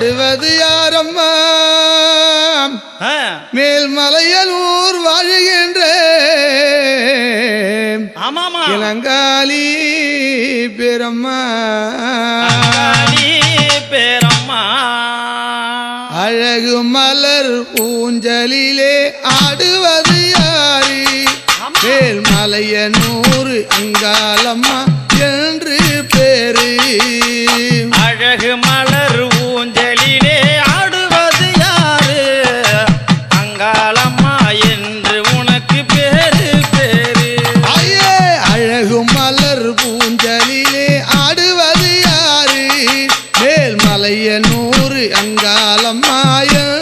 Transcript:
ஆடுவது யாரம்மா? மேல்மலையலூர் வாழுகின்ற ஆமாமா இளங்காலி பெரம்மா. பேரம்மா. அழகு மலர் ஊஞ்சலிலே ஆடுவது யாரு? ஆமா. மேல்மலைய நூறு அங்காளம்மா என்று பேரு. அழகு மலர் பூஞ்சலிலே ஆடுவது யாரு? மேல்மலைய நூறு அங்காலம் மாயம்